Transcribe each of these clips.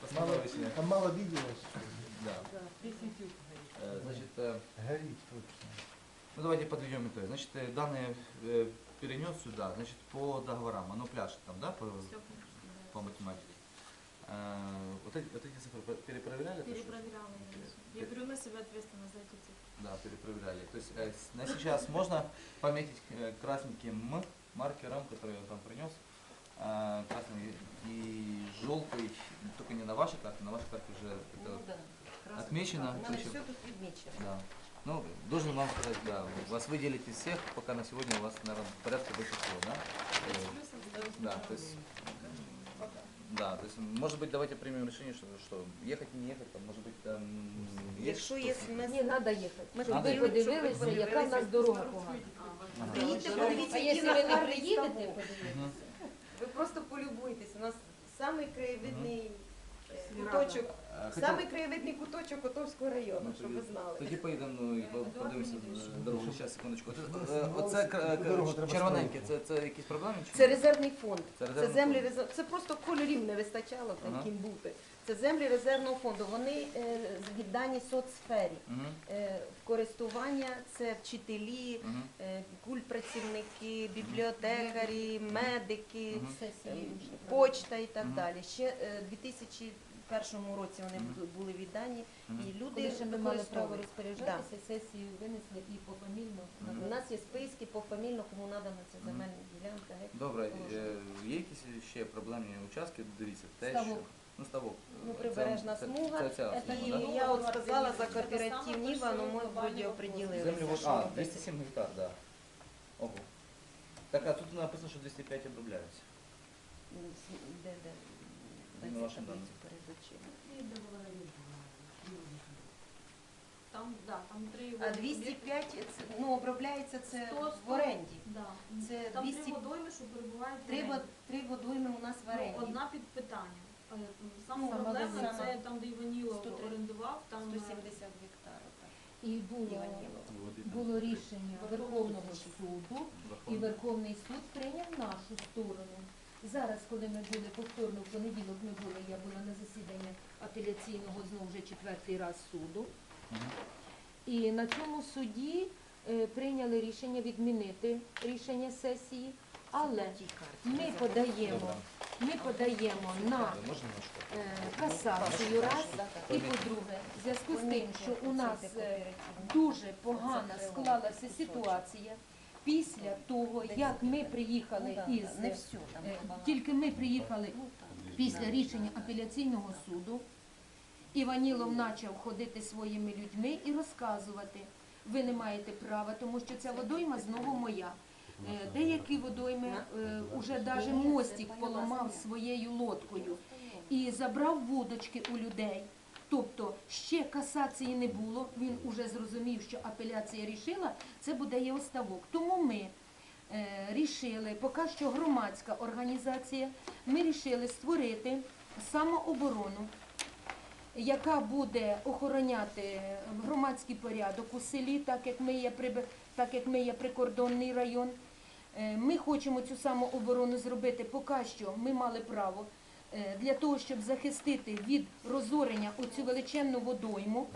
Посмотрим. Там мало виделось. Да. Э, Значит, э, Горит точно. ну давайте подведем итог. Значит, э, данные перенес сюда, значит, по договорам, оно пляшет там, да, по, по математике. Вот эти, вот эти цифры пе- перепроверяли? Перепроверяла я беру на себя ответственность за эти цифры. Да, перепроверяли. То есть на сейчас можно пометить красненьким маркером, который я там принес, э, красный и желтый, только не на вашей карте, на вашей карте уже это Ну, да. Красный отмечено. флаг. У мене то есть- все тут відмічено. Да. Ну, должен вам сказать, да, вас выделить из всех, пока на сегодня у вас, наверное, порядка большинства, да? Э, Да, то есть, да, то есть, может быть, давайте примем решение, что, что ехать, не ехать, там, может быть, там... есть Якщо что- є нас Ні, треба їхати. Ми Щоб Надо ви їхати. подивилися, яка в нас дорога погана. Ага. приїдьте, А подивіться, які якщо нас ви не гарний приїдете, ставок. подивіться. Просто полюбуйтесь. У нас самий краєвидний Сільрада. куточок, Е, Саме краєвидний куточок Котовського району, ну, щоб ви знали. Тоді поїдемо ну, і подивимося дорогу. Е, Зараз, секундочку. Оце червоненьке, це, це якісь проблеми? Чи? Це резервний фонд. Це, резервний це землі резерв... Це просто кольорів не вистачало там ага. ким бути. Це землі резервного фонду. Вони е, віддані соцсфері. Е, користування це вчителі, ага. е, культпрацівники, бібліотекарі, медики, е, почта і так далі. Ще е, 2000 першому році вони були віддані, і люди Коли ще ми мали право розпоряджатися, сесію винесли і пофамільно. У нас є списки пофамільно, кому надана ця земельна ділянка. Добре, е, є якісь ще проблемні участки? Дивіться, те, що ну ставок. Ну, прибережна смуга. І я от сказала за кооператив Ніва, але ми вроді оприділилися. Землю вот, а, 207 гектар, да. Ого. Так, а тут написано, що 205 обробляються. Ну, де, де? Ну, вашим даним. Там, да, там три А 205 це, ну, обробляється це Сто, в оренді. Да. Це там 200 три водойми, що перебувають в Три, оренді. вод- три водойми у нас в Ну, одна під питанням. Е, Саме Сама проблемне сама. це там, де Іваніло 103. орендував, там е, 170 гектарів. так. І було, Іванілова. було рішення Верховного суду, і. Верховний суд прийняв нашу сторону. Зараз, коли ми були повторно в понеділок, ми були, я була на засіданні апеляційного знову вже четвертий раз суду. І на цьому суді е, прийняли рішення відмінити рішення сесії, але ми подаємо, ми подаємо на Можна е, касацію раз. І по-друге, в зв'язку з тим, що у нас е, дуже погано склалася ситуація після того, як ми приїхали із Ну не все там е, тільки ми приїхали Ну, після рішення апеляційного суду. Іванілов почав ходити своїми людьми і розказувати. Ви не маєте права, тому що ця водойма знову моя. Е, Деякі водойми е, уже навіть мостик поламав своєю лодкою і забрав вудочки у людей. Тобто ще касації не було. Він уже зрозумів, що апеляція рішила, це буде його ставок. Тому ми е, рішили, поки що громадська організація, ми рішили створити самооборону, яка буде охороняти громадський порядок у селі, так як ми є, так як ми є прикордонний район. Е, Ми хочемо цю самооборону зробити поки що. Ми мали право для того, щоб захистити від розорення оцю величезну водойму.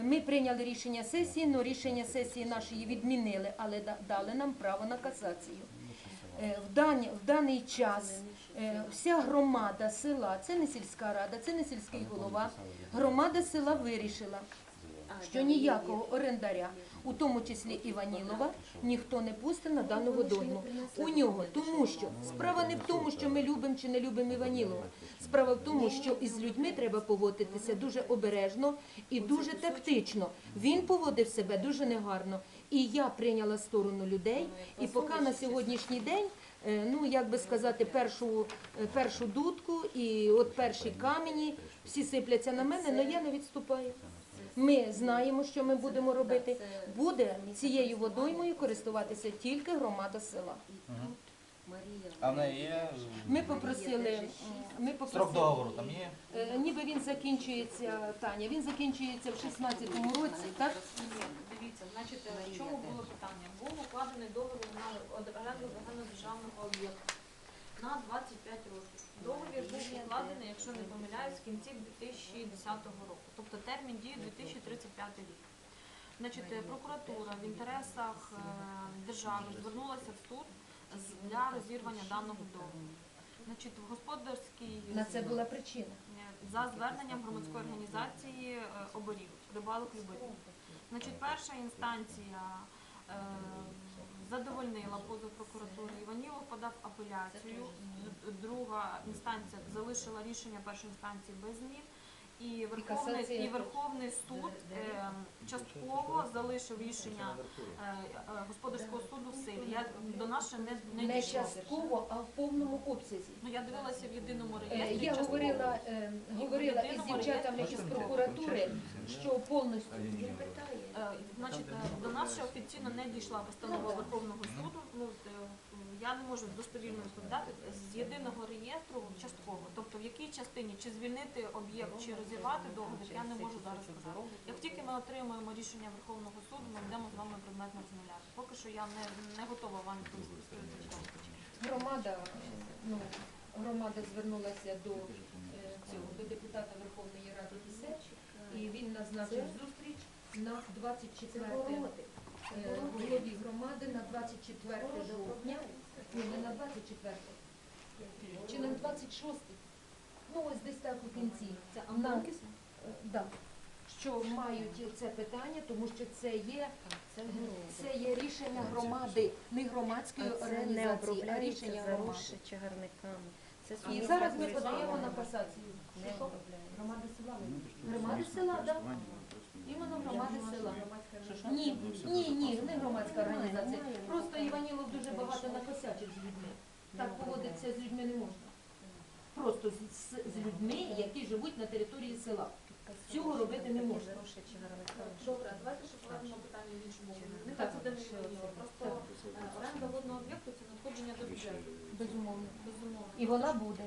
Е, Ми прийняли рішення сесії, але рішення сесії нашої відмінили, але дали нам право на касацію. Е, В даний, в даний час е, вся громада села, це не сільська рада, це не сільський голова, громада села вирішила, що ніякого орендаря, у тому числі Іванілова, ніхто не пустить на дану водойму. У нього, тому що справа не в тому, що ми любимо чи не любимо Іванілова. Справа в тому, що із людьми треба поводитися дуже обережно і дуже тактично. Він поводив себе дуже негарно. І я прийняла сторону людей. І поки на сьогоднішній день, е, ну як би сказати, першу, е, першу дудку і от перші камені всі сипляться на мене, але я не відступаю. Ми знаємо, що ми будемо робити. Буде цією водоймою користуватися тільки громада села. А в неї є Ми попросили, ми строк попросили договору, там є? Е, ніби він закінчується, Таня, він закінчується в 16-му році, так? Ні, дивіться, значить, е, в чому було питання? Був укладений договір на оренду загальнодержавного об'єкту на 25 років. Договір був укладений якщо не помиляюсь, в кінці 2010 року. Тобто термін дії 2035 рік. Значить, е, прокуратура в інтересах е, держави звернулася в суд для розірвання даного договору. Значить, в господарській На це була причина. За зверненням громадської організації е, оборів рибалок любителів. Значить, перша інстанція задовольнила позов прокуратури. Іванілов подав апеляцію. Друга інстанція залишила рішення першої інстанції без змін. І Верховний, і. Верховний суд е, частково залишив рішення е, господарського суду в силі. Я до нас не, не, Не частково, а в повному обсязі. Ну я дивилася в єдиному Е, реєстрі. Я частково. говорила, е, говорила із дівчатами із прокуратури, що повністю він питає. Е, Значить, е, до нас ще офіційно не дійшла постанова Верховного суду. Ну, е, я не можу достовірно відповідати з єдиного реєстру частково. Тобто в якій частині чи звільнити об'єкт, чи розірвати договір, я не можу зараз сказати. Як тільки ми отримаємо рішення Верховного суду, ми будемо з вами предметно розмовляти. Поки що я не, не готова вам відповісти з. Громада, ну, громада звернулася до е, цього до депутата Верховної Ради ДСЕ, і він назначив зустріч на 24 е, голові громади на 24 жовтня, ні, не на 24, чи на 26, ну ось десь так у кінці. Це На- Амбонкіс? Е, Да. Що мають це питання, тому що це є, це є рішення громади, не громадської Це не організації, а рішення громади. чагарниками. Це І зараз ми подаємо на касацію. Не Громади села. Громади села, так. Села. Ні, ні, ні, не громадська організація. Просто Іванілов дуже багато накосячив з людьми. Так поводиться з людьми не можна. Просто з, з, з людьми, які живуть на території села. Цього робити не можна. Добре, давайте ще повернемо питання в іншому. Нехай Так. це. Просто е, оренда водного об'єкту це надходження до бюджету. Безумовно. І вона буде.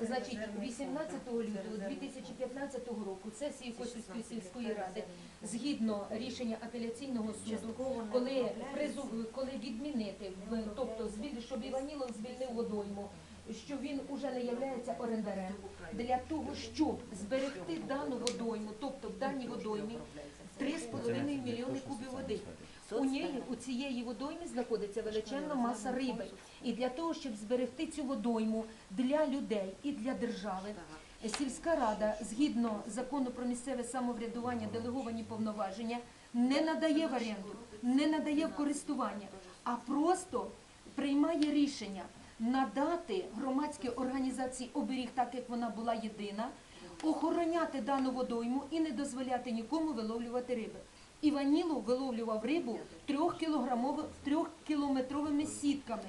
Значить, 18 лютого 2015 року сесії Косівської сільської ради, згідно рішення апеляційного суду, коли призу, коли відмінити, тобто щоб Іванілов звільнив водойму, що він уже не є орендарем, для того, щоб зберегти дану водойму, тобто в даній водоймі 3,5 мільйони кубів води. У неї, у цієї водоймі знаходиться величезна маса риби. І для того, щоб зберегти цю водойму для людей і для держави, сільська рада, згідно закону про місцеве самоврядування, делеговані повноваження, не надає в оренду, не надає в користування, а просто приймає рішення надати громадській організації оберіг, так як вона була єдина, охороняти дану водойму і не дозволяти нікому виловлювати риби. Іванілов виловлював рибу трьохкілометровими сітками.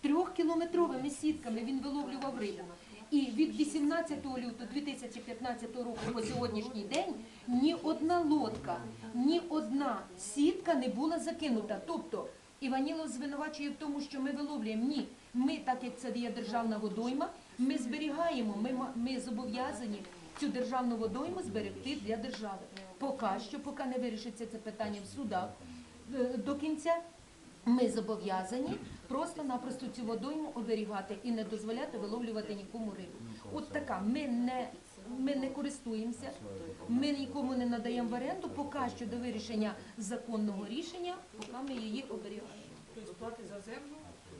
Трьохкілометровими сітками він виловлював рибу. І від 18 лютого 2015 року по сьогоднішній день ні одна лодка, ні одна сітка не була закинута. Тобто Іванілов звинувачує в тому, що ми виловлюємо. Ні, ми, так як це є державна водойма, ми зберігаємо, ми, ми зобов'язані цю державну водойму зберегти для держави. Поки що, поки не вирішиться це питання в судах е, до кінця, ми зобов'язані просто-напросто цю водойму оберігати і не дозволяти виловлювати нікому рибу. От така, ми не, ми не користуємося, ми нікому не надаємо в оренду, поки що до вирішення законного рішення, поки ми її оберігаємо. Тобто плати за землю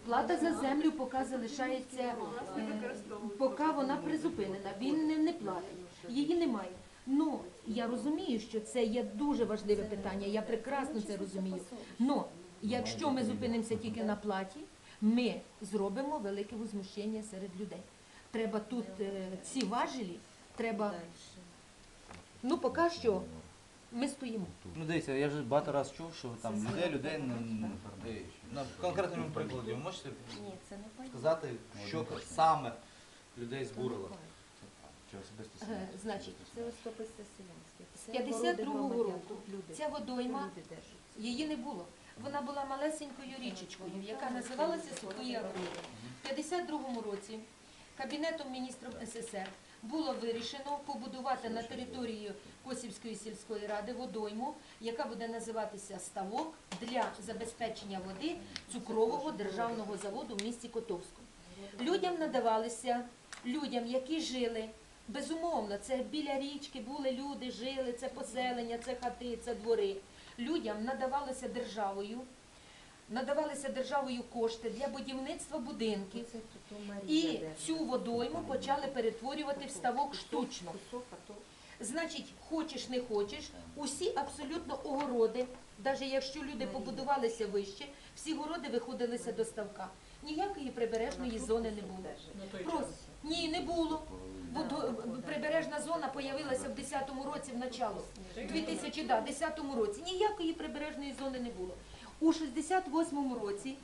Плата за землю поки залишається, е, поки вона призупинена. Він не, не платить, її немає. Ну, я розумію, що це є дуже важливе питання, я прекрасно це розумію. Но якщо ми зупинимося тільки на платі, ми зробимо велике возмущення серед людей. Треба тут е, ці важелі, треба, ну поки що ми стоїмо. Ну дивіться, я вже багато раз чув, що там людей, людей н- е, на конкретному прикладі ви можете не сказати, що саме людей збурило? Чи особисто Е, Значить, Це особисте селянське. з 52-го року ця водойма Її не було. Вона була малесенькою річечкою, яка називалася Сухої. В 52-му році Кабінетом міністрів СССР було вирішено побудувати на території Косівської сільської ради водойму, яка буде називатися ставок для забезпечення води цукрового державного заводу в місті Котовську. Людям надавалися, людям, які жили Безумовно, це біля річки були люди, жили, це поселення, це хати, це двори. Людям надавалося державою, надавалися державою кошти для будівництва будинків. І цю водойму почали перетворювати в ставок штучно. Значить, хочеш не хочеш, усі абсолютно огороди, навіть якщо люди побудувалися вище, всі городи виходилися до ставка. Ніякої прибережної зони не було. Просто ні, не було. Водо- Прибережна зона появилася в 10-му році в началу. 2010 році. Ніякої прибережної зони не було. У 68-му році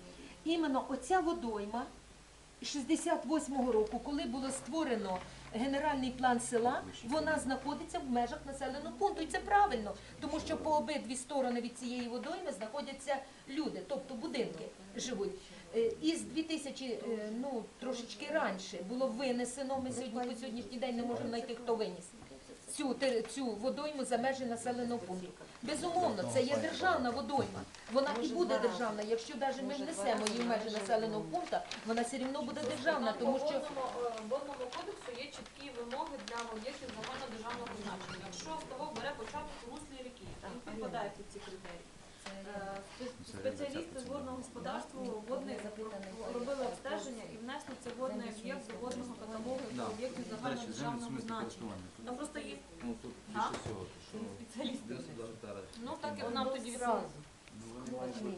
іменно оця водойма 68-го року, коли було створено генеральний план села, вона знаходиться в межах населеного пункту. І це правильно, тому що по обидві сторони від цієї водойми знаходяться люди, тобто будинки живуть. Е, Із 2000, е, ну трошечки раніше було винесено. Ми сьогодні по сьогоднішній день не можемо знайти, хто виніс цю цю водойму за межі населеного пункту. Безумовно, це є державна водойма. Вона і буде державна. Якщо навіть ми внесемо її в межі населеного пункту, вона все рівно буде державна, тому що водному, е, кодексу є чіткі вимоги для об'єктів загальнодержавного значення. Якщо ставок бере початок руслі ріки, він підпадає під ці критерії. Е, спе- Спеціалісти з водного господарства водних робили обстеження і внесли цей водний об'єкт до водного каталогу Да. об'єктів До речі, загальнодержавного значення. Там просто є Ну тут А? більше всього, що спеціалісти. Ну так як нам тоді відповідали.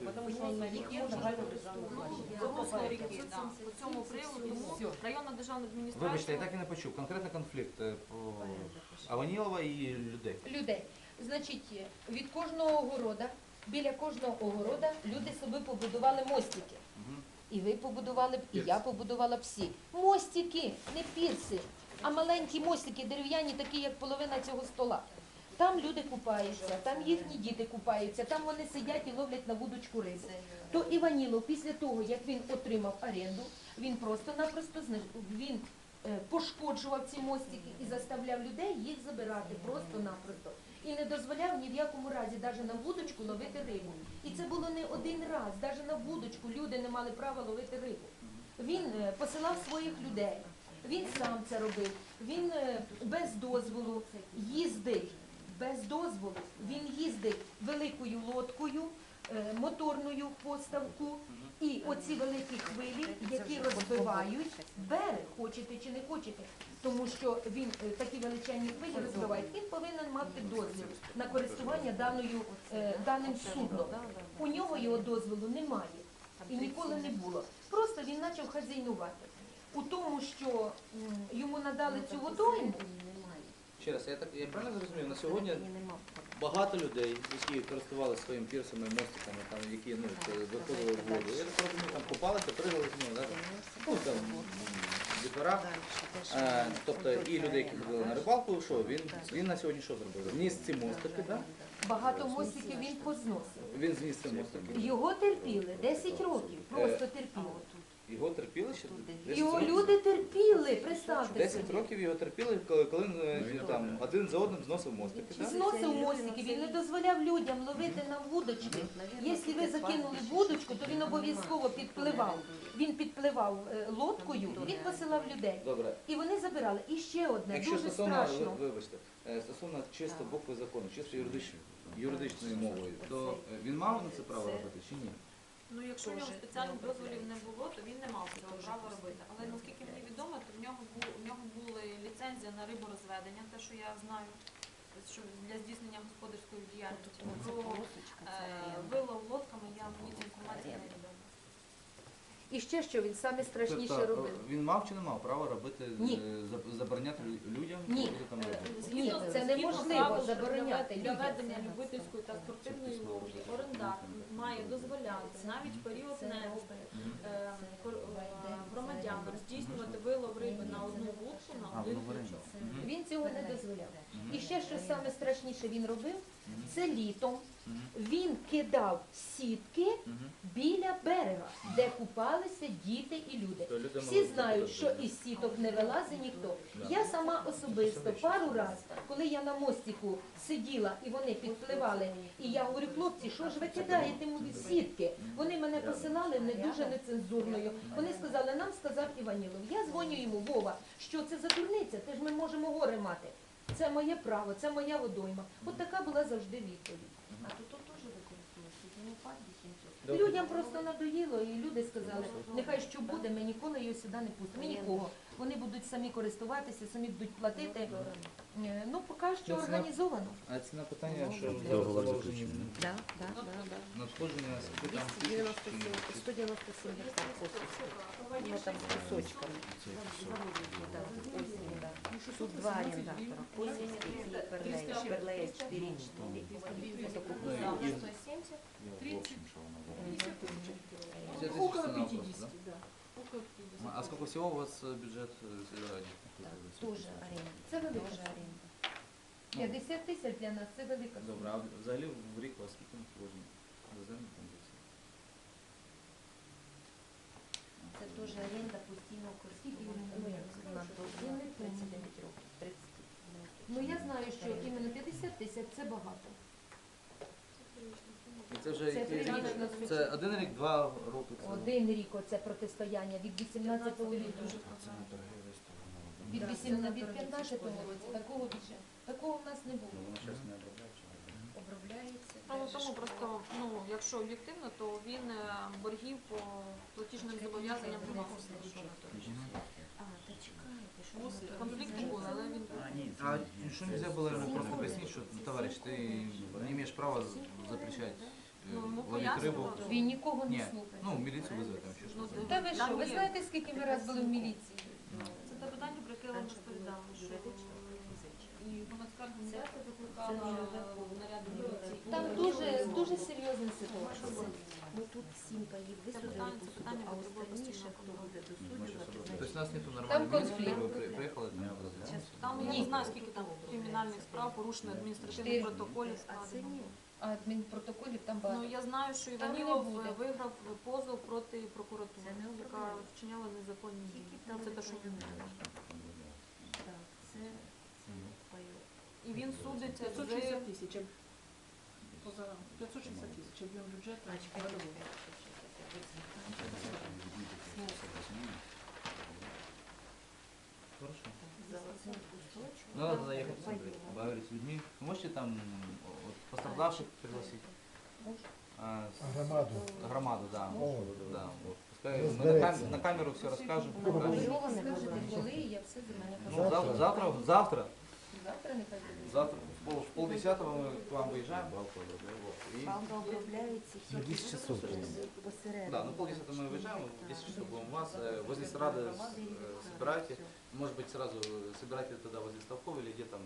Потому що на ріки загально державного значення. До русло ріки, да. по цьому приводу. Районна державна адміністрація. Вибачте, я так і не почув. Конкретно конфлікт е, Аванілова і людей. людей. Значить, від кожного огорода, біля кожного огорода люди собі побудували мостики. І ви побудували б, і я побудувала б всі. Мостики, не пірси, а маленькі мостики, дерев'яні, такі, як половина цього стола. Там люди купаються, там їхні діти купаються, там вони сидять і ловлять на вудочку рибу. То Іванілов після того, як він отримав оренду, він просто-напросто він е, пошкоджував ці мостики і заставляв людей їх забирати просто-напросто. І не дозволяв ні в якому разі навіть на вудочку ловити рибу. І це було не один раз, навіть на вудочку люди не мали права ловити рибу. Він е, посилав своїх людей, він сам це робив, він е, без дозволу їздив, без дозволу, він їздив великою лодкою, моторною поставку, і оці великі хвилі, які розбивають берег, хочете чи не хочете, тому що він е, такі величезні хвилі розбиває, він повинен мати дозвіл на користування даною, е, даним судном. У нього його дозволу немає і ніколи не було. Просто він почав хазяйнувати. У тому, що йому надали цю водойму, Ще раз, я так я правильно зрозумів, на сьогодні багато людей, які користувалися своїм пірсами, мостиками, там, які ну, е, виходили в воду. Я так розумію, там купалися, пригали з нього, да? ну там дітвора. Е, тобто і люди, які ходили на рибалку, що він, він на сьогодні що зробив? Вніс ці мостики, да? багато мостиків він позносив. Він зніс ці мостики. Його терпіли 10 років, просто терпіли. Його терпіли ще? 10 Його років? люди терпіли, представте 10 собі. років його терпіли, коли, коли е, він там один за одним зносив мостики, так? Зносив мостики, він не дозволяв людям ловити на вудочки. Якщо ви закинули вудочку, то він обов'язково підпливав. Він підпливав е, лодкою, він посилав людей. Добре. І вони забирали. І ще одне, Якщо дуже стосовно, страшно. вибачте, е, стосовно чисто букви закону, чисто юридичною, юридичною мовою, то е, він мав на це право робити чи ні? Ну, якщо в нього спеціальних дозволів не було, то він не мав цього права робити. Але наскільки мені відомо, то в нього був в нього були ліцензія на риборозведення, те, що я знаю, що для здійснення господарської діяльності. Про е, вилов лодками я мені ця інформація не відома. І ще що він саме страшніше робив. е, він мав чи не мав право робити, Ні. е, заб- забороняти лю- людям Ні. робити там рибу? Ні, це неможливо забороняти для людям. ведення любительської та спортивної ловлі орендар має дозволяти навіть період нересту е, е, громадянам здійснювати вилов риби на одну вудку на один крючок. Він цього не дозволяв. І ще що саме страшніше він робив, це літом він кидав сітки біля берега, де купалися діти і люди. Всі знають, що із сіток не вилазить ніхто. Я сама особисто пару раз, коли я на мостику сиділа і вони підпливали, і я говорю, хлопці, що ж ви кидаєте мові сітки? Вони мене посилали не дуже нецензурною. Вони сказали, нам сказав Іванілов. Я дзвоню йому, Вова, що це за дурниця? Ти ж ми можемо це моє право, це моя водойма. От така була завжди відповідь. Людям просто надоїло, і люди сказали, нехай що буде, ми ніколи його сюди не пустимо. Ми Нікого. Вони будуть самі користуватися, самі будуть платити. Е, Ну, поки що Ну, це організовано. А ціна питання, що Договор заложені заключений. Да, да, да, да. надходження скільки там 297, тисяч? 197 гектар посухи. Ну, там з кусочками. Да, осень, да. Тут два арендатора. Осень и Перлея. Перлея 4 Это кукуруза. Ну, і- 170. Все тысячи Около цена просто, 50, да? Да. Около 50. А сколько всего у вас э, бюджет э, сельради? Тоже аренда. Це велика Тоже аренда. 50 тисяч для нас це велика Добре, сума. а взагалі в рік у вас скільки надходжень? За землю там десь? Це теж оренда постійного користування. Ну, як сказати, Я 39 років. 30. Ну я знаю, що іменно 50 тисяч це багато. І це вже Це який рік? Це один рік, два роки. Це. Один рік оце протистояння. Від 18 лютого. Від 18 від 15 році такого більше. Такого в нас не було. Обробляється. Справа в тому просто, ну, якщо об'єктивно, то він е, боргів по платіжним зобов'язанням не мав. А, та чекайте, що воно там Конфлікт був, але він А что нельзя было ему просто пояснить, что, ну, товарищ, ты не имеешь права з- запрещать Ну, э, ему ловить рыбу? пояснювали. Він нікого не Нет, слухає. ну, міліцію визвати там ще Ну, щось. Та ви Там що, ви є. знаєте, скільки ми раз були в міліції? Це те питання, про яке я вам розповідала, що і громадська організація викликала в наряди міліції. Там дуже, дуже серйозна ситуація. Ну тут сім паїв висудили питання- по це суду, питання а потребує останніше, постійного хто буде То досуджувати, есть значить, у нас нету Там нормальной милиции, конфлікт. вы при- приехали там разобрались? Там я Ні. не знаю, скільки там кримінальних справ, порушено адміністративних Чотири. протоколів а це складено. ні. А адмінпротоколів там Ну я знаю, що Там не Іванілов буде. виграв позов проти прокуратури, Це не яка вчиняла незаконні дії. Тільки Ну, там Це те, що він проявляється. Так, це, це пайок. і він судиться з 560 тисяч. Поза 560 тисяч об'єм бюджету. А, чекайте. Хорошо. За оцим кусочком. Ну, надо заехать, посмотреть, поговорить с людьми. Вы Можете там вот, пострадавших пригласить? А, с- Громаду. Громаду, да. О. Да, вот. Пускай мы на, Разберется. кам- на камеру все расскажем. Ну, покажем. Хвильоване Скажете, було. коли, і я все за мене Ну, кажу. завтра, завтра, завтра, Завтра нехай буде. завтра в пол, в полдесятого мы к вам выезжаем. Вот, и- Балка обробляється На тільки 10 часов. посередині. Да, ну полдесятого мы выезжаем, в 10 часов будем у вас. Э, Возле Срады э, собирайте. Может быть, сразу э, собирайте тогда возле Ставкова или где там.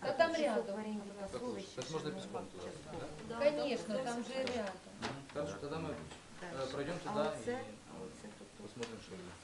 Та там Кусок рядом. в оренді Как та лучше. совіща, То есть можно що пешком ми туда. частково. да? Звісно, там же рядом. Мгм. Хорошо, тогда мы э, Дальше. пройдем А туда оце, и а оце тут посмотрим, что. дивіться. Хорошо.